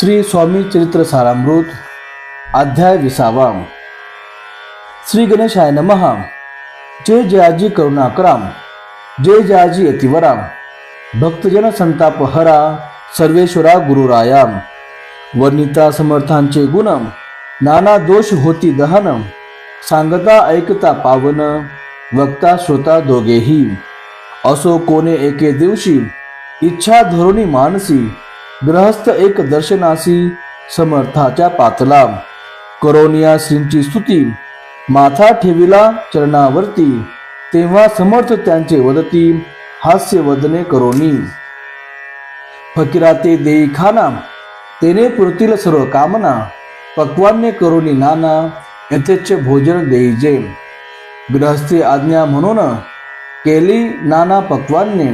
श्री स्वामी चरित्र सारामृत अध्याय विसावा श्री गणेशाय नमः. जय जयाजी करुणाकराम. जय जयाजी यतिवराम. भक्तजन संताप हरा सर्वेश्वरा गुरुरायाम. वर्णिता समर्थांचे गुण नाना दोष होती दहन सांगता ऐकता पावन वक्ता श्रोता दोघेही. असो कोणे एके दिवशी इच्छा धोरणी मानसी. ग्रहस्थ एक दर्शनासी समर्थाच्या पातला. करोनिया श्रींची स्तुती. माथा ठेविला चरणावरती. तेव्हा समर्थ त्यांचे वदती. हास्य वदने करोनी. फकीरा ते देई खाना. तेने पुरतील सर्व कामना. पक्वान्य करोनी नाना. यथेच्छ भोजन देईजे. गृहस्थी आज्ञा म्हणून. केली नाना पक्वान्य.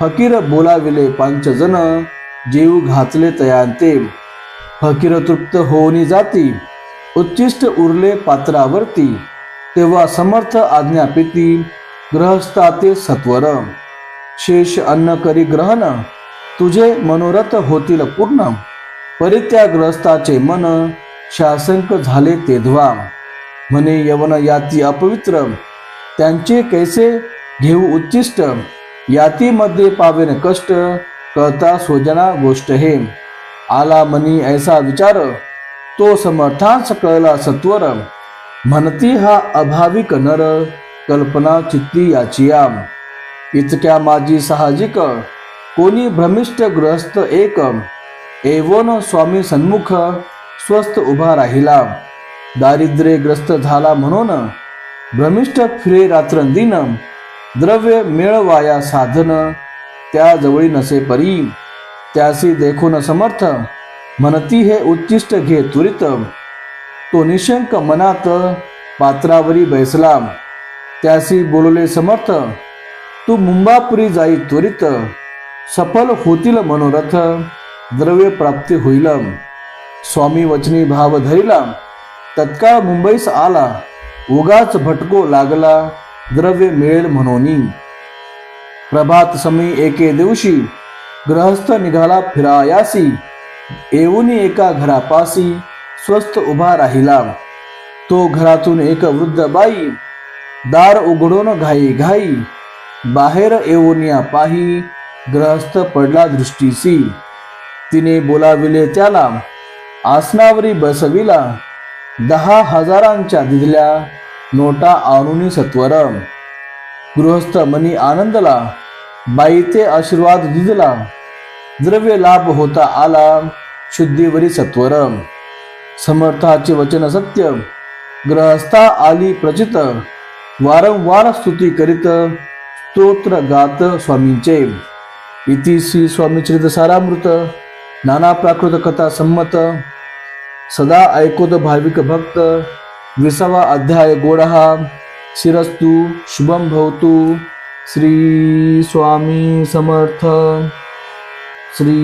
फकीर बोलाविले पांचजन. जीव घातले तयांते फकीर तृप्त होऊनी जाती. उच्चिष्ट उरले पात्रावरती. तेव्हा समर्थ आज्ञापिती ग्रहस्थाते सत्वर. शेष अन्न करी ग्रहण. तुझे मनोरथ होतील पूर्ण. परित्या ग्रहस्थाचे मन. शासंक झाले तेधवा म्हणे यवन याती अपवित्र. त्यांचे कैसे घेऊ उच्चिष्ट? यातीमध्ये पावेन कष्ट. कळता सोजना गोष्ट हे. आला मनी ऐसा विचार तो समर्थांस कळला सत्वर. म्हणती हा अभाविक नर कल्पना चित्ती याचिया. इतक्या माझी साहजिक कोणी भ्रमिष्ट ग्रस्त एक. एवोन स्वामी सन्मुख स्वस्थ उभा राहिला. दारिद्र्यग्रस्त झाला म्हणून भ्रमिष्ट फिरे रात्रंदिन. द्रव्य मिळवाया साधन त्या जवळी नसे परी. त्यासी देखून समर्थ म्हणती हे उच्चिष्ट घे त्वरित तो निशंक मनात पात्रावरी बैसला. त्यासी बोलले समर्थ तू मुंबापुरी जाई त्वरित. सफल होतील मनोरथ. द्रव्य प्राप्ती होईल. स्वामी वचनी भाव धरिला. तत्काळ मुंबईस आला. उगाच भटको लागला. द्रव्य मिळेल म्हणून. प्रभात समी एके दिवशी ग्रहस्थ निघाला फिरायासी. येऊनी एका घरापासी स्वस्थ उभा राहिला. तो घरातून एक वृद्ध बाई दार उघडून घाई घाई बाहेर येऊनिया पाही ग्रहस्थ पडला दृष्टीसी. तिने बोलाविले त्याला आसनावरी बसविला. दहा हजारांच्या दिधल्या नोटा आणून सत्वर गृहस्थ मनी आनंदला बाईचे आशीर्वाद दिदला द्रव्य लाभ होता आला शुद्धीवरी सत्वर समर्थाचे वचन सत्य ग्रहस्था आली प्रचित वारंवार स्तुती करीत स्तोत्र गात स्वामींचे. इति श्री स्वामी चरित्र सारामृत नाना प्राकृत कथा संमत सदा ऐकोत भाविक भक्त विसावा अध्याय गोडहा शिरस्तु शुभम भवतु। श्री स्वामी समर्थ। श्री